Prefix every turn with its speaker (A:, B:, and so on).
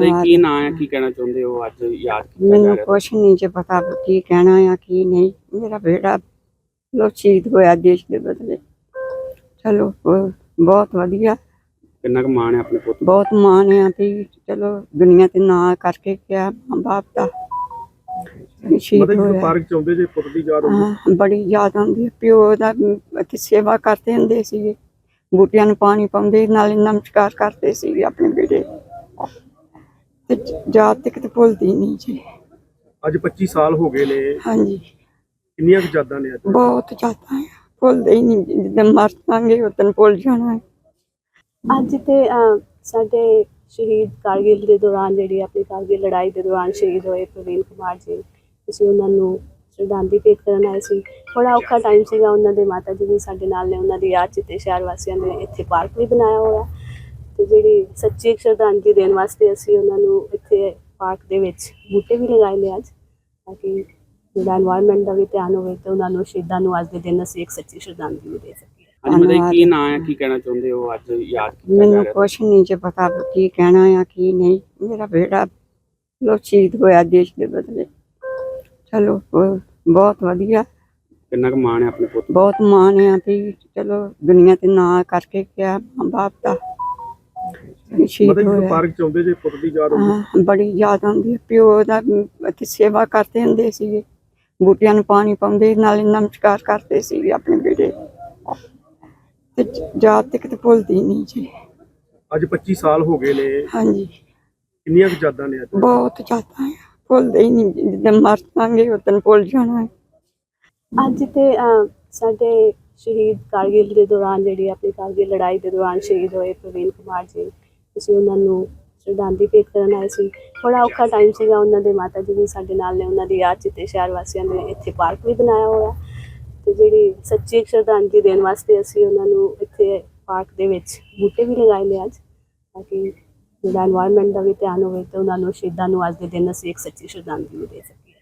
A: ਧੰਨਵਾਦ
B: ਕੀ ਨਾਂ ਹੈ ਕੀ ਕਹਿਣਾ ਚਾਹੁੰਦੇ ਹੋ ਅੱਜ ਯਾਦ ਕੀਤਾ ਜਾ
A: ਮੈਨੂੰ
B: ਰਿਹਾ
A: ਕੁਛ ਨਹੀਂ ਜੇ ਪਤਾ ਕੀ ਕਹਿਣਾ ਆ ਕੀ ਨਹੀਂ। ਮੇਰਾ ਬੇਟਾ ਲੋ ਸ਼ਹੀਦ ਹੋਇਆ ਦੇਸ਼ ਦੇ ਬਦਲੇ। ਚਲੋ ਉਹ ਬਹੁਤ ਵਧੀਆ।
B: ਕਿੰਨਾ ਕੁ ਮਾਣ ਹੈ ਆਪਣੇ ਪੁੱਤ
A: ਬਹੁਤ ਮਾਣ ਆ ਵੀ ਚਲੋ ਦੁਨੀਆ ਤੇ ਨਾਂ ਕਰਕੇ ਗਿਆ ਮਾਂ ਬਾਪ ਦਾ ਸ਼ਹੀਦ
C: ਮਤਲਬ ਜਦੋਂ
A: ਹੋਇਆ।
C: ਪਾਰਕ ਚ ਆਉਂਦੇ ਜੇ ਪੁੱਤ ਦੀ ਯਾਦ ਆਉਂਦੀ?
A: ਹਾਂ, ਬੜੀ ਯਾਦ ਆਉਂਦੀ ਹੈ ਪਿਓ ਦਾ ਇੱਥੇ ਸੇਵਾ ਕਰਦੇ ਹੁੰਦੇ ਸੀਗੇ। ਬੂਟਿਆਂ ਨੂੰ ਪਾਣੀ ਪਾਉਂਦੇ ਨਾਲੇ ਨਮਸਕਾਰ ਕਰਦੇ ਸੀਗੇ ਆਪਣੇ ਬੇਟੇ। ਤੇ ਯਾਦ ਤੱਕ ਤੇ ਭੁੱਲਦੀ ਨਹੀਂ ਜੀ।
C: ਅੱਜ 25 ਸਾਲ ਹੋ ਗਏ ਨੇ।
A: ਹਾਂਜੀ।
C: ਕਿੰਨੀਆਂ ਕੁ ਯਾਦਾਂ ਨੇ ਅੱਜ?
A: ਬਹੁਤ ਜ਼ਿਆਦਾ ਹੈ ਭੁੱਲਦੇ ਹੀ ਨਹੀਂ ਜਦੋਂ ਮਰ ਜਾਵਾਂਗੇ ਉਦੋਂ ਭੁੱਲ ਜਾਣਾ ਹੈ।
D: ਅੱਜ ਤੇ ਅਹ, ਸਾਡੇ ਸ਼ਹੀਦ ਕਾਰਗਿਲ ਦੇ ਦੌਰਾਨ ਜਿਹੜੀ ਆਪਣੀ ਕਾਰਗਿਲ ਲੜਾਈ ਦੇ ਦੌਰਾਨ ਸ਼ਹੀਦ ਹੋਏ ਪ੍ਰਵੀਨ ਕੁਮਾਰ ਜੀ ਅਸੀਂ ਉਹਨਾਂ ਨੂੰ ਸ਼ਰਧਾਂਜਲੀ ਭੇਟ ਕਰਨ ਆਏ ਸੀ। ਬੜਾ ਔਖਾ ਟਾਈਮ ਸੀਗਾ ਉਹਨਾਂ ਦੇ ਮਾਤਾ ਜੀ ਵੀ ਸਾਡੇ ਨਾਲ ਨੇ ਉਹਨਾਂ ਦੀ ਯਾਦ 'ਚ ਤੇ ਸ਼ਹਿਰ ਵਾਸੀਆਂ ਨੇ ਇੱਥੇ ਪਾਰਕ ਵੀ ਬਣਾਇਆ ਹੋਇਆ। ਤੇ ਜਿਹੜੀ ਸੱਚੀ ਸ਼ਰਧਾਂਜਲੀ ਦੇਣ ਵਾਸਤੇ ਅਸੀਂ ਉਹਨਾਂ ਨੂੰ ਇੱਥੇ ਪਾਰਕ ਦੇ ਵਿੱਚ ਬੂਟੇ ਵੀ ਲਗਾਏ ਨੇ ਅੱਜ ਤਾਂ ਕਿ ਜਿਹੜਾ এনवायरमेंट ਦਾ ਵੀ ਧਿਆਨ ਹੋਵੇ ਤੇ ਉਹਨਾਂ ਨੂੰ ਸ਼ਹੀਦਾਂ ਨੂੰ ਅੱਜ ਦੇ ਦਿਨ ਅਸੀਂ ਇੱਕ ਸੱਚੀ ਸ਼ਰਧਾਂਜਲੀ ਦੇ ਸਕੀਏ।
B: ਅੱਜ ਕੀ ਨਾਂ ਕੀ ਕਹਿਣਾ ਚਾਹੁੰਦੇ ਹੋ ਅੱਜ ਯਾਦ ਕੀਤਾ ਜਾ
A: ਮੈਨੂੰ ਨਹੀਂ ਜੇ ਪਤਾ ਕੀ ਕਹਿਣਾ ਆ ਕੀ ਨਹੀਂ। ਦੇਸ਼ ਦੇ ਬਦਲੇ। ਚਲੋ ਬਹੁਤ ਵਧੀਆ।
B: ਕਿੰਨਾ ਕੁ ਮਾਣ ਹੈ ਆਪਣੇ ਪੁੱਤ
A: ਬਹੁਤ ਮਾਣ ਆ ਵੀ ਚਲੋ ਦੁਨੀਆ ਤੇ ਨਾਂ ਕਰਕੇ ਗਿਆ ਮਾਂ ਬਾਪ ਦਾ। ਸ਼ਹੀਦ
C: ਮਤਲਬ ਜਦੋਂ
A: ਹੋਇਆ
C: ਪਾਰਕ ਚ ਆਉਂਦੇ ਜੇ ਪੁੱਤ ਦੀ ਯਾਦ ਆਉਂਦੀ।
A: ਹਾਂ, ਬੜੀ ਯਾਦ ਆਉਂਦੀ ਹੈ। ਪਿਓ ਦਾ ਇੱਥੇ ਸੇਵਾ ਕਰਦੇ ਹੁੰਦੇ ਸੀਗੇ। ਬੂਟਿਆਂ ਨੂੰ ਪਾਣੀ ਪਾਉਂਦੇ ਨਾਲੇ ਨਮਸਕਾਰ ਕਰਦੇ ਸੀਗੇ ਆਪਣੇ ਬੇਟੇ ਤੇ ਯਾਦ ਤੱਕ ਤੇ ਭੁੱਲਦੀ ਨਹੀਂ ਜੀ।
C: ਅੱਜ 25 ਸਾਲ ਹੋ ਗਏ ਨੇ।
A: ਹਾਂਜੀ।
C: ਕਿੰਨੀਆਂ ਕੁ ਯਾਦਾਂ ਨੇ ਅੱਜ?
A: ਬਹੁਤ ਜ਼ਿਆਦਾ ਹੈ ਭੁੱਲਦੇ ਹੀ ਨਹੀਂ ਜਦੋਂ ਮਰ ਜਾਵਾਂਗੇ ਉਦੋਂ ਭੁੱਲ ਜਾਣਾ। ਹੈ
D: ਅੱਜ ਤੇ ਅਹ, ਸਾਡੇ ਸ਼ਹੀਦ ਕਾਰਗਿਲ ਦੇ ਦੌਰਾਨ ਜਿਹੜੀ ਆਪਣੀ ਕਾਰਗਿਲ ਲੜਾਈ ਦੇ ਦੌਰਾਨ ਸ਼ਹੀਦ ਹੋਏ ਪ੍ਰਵੀਨ ਕੁਮਾਰ ਜੀ। ਅਸੀਂ ਉਹਨਾਂ ਨੂੰ ਸ਼ਰਧਾਂਜਲੀ ਭੇਟ ਕਰਨ ਆਏ ਸੀ। ਬੜਾ ਔਖਾ ਟਾਈਮ ਸੀਗਾ ਉਹਨਾਂ ਦੇ ਮਾਤਾ ਜੀ ਵੀ ਸਾਡੇ ਨਾਲ ਨੇ, ਉਹਨਾਂ ਦੀ ਯਾਦ 'ਚ ਤੇ ਸ਼ਹਿਰ ਵਾਸੀਆਂ ਨੇ ਇੱਥੇ ਪਾਰਕ ਵੀ ਬਣਾਇਆ ਹੋਇਆ। ਤੇ ਜਿਹੜੀ ਸੱਚੀ ਸ਼ਰਧਾਂਜਲੀ ਦੇਣ ਵਾਸਤੇ ਅਸੀਂ ਉਹਨਾਂ ਨੂੰ ਇੱਥੇ ਪਾਰਕ ਦੇ ਵਿੱਚ ਬੂਟੇ ਵੀ ਲਗਾਏ ਨੇ ਅੱਜ, ਤਾਂ ਕਿ ਜਿਹੜਾ এনवायरमेंट ਦਾ ਵੀ ਧਿਆਨ ਹੋਵੇ ਤੇ ਉਹਨਾਂ ਨੂੰ ਸ਼ਹੀਦਾਂ ਨੂੰ ਅੱਜ ਦੇ ਦਿਨ ਅਸੀਂ ਇੱਕ ਸੱਚੀ ਸ਼ਰਧਾਂਜਲੀ ਦੇ ਸਕੀਏ।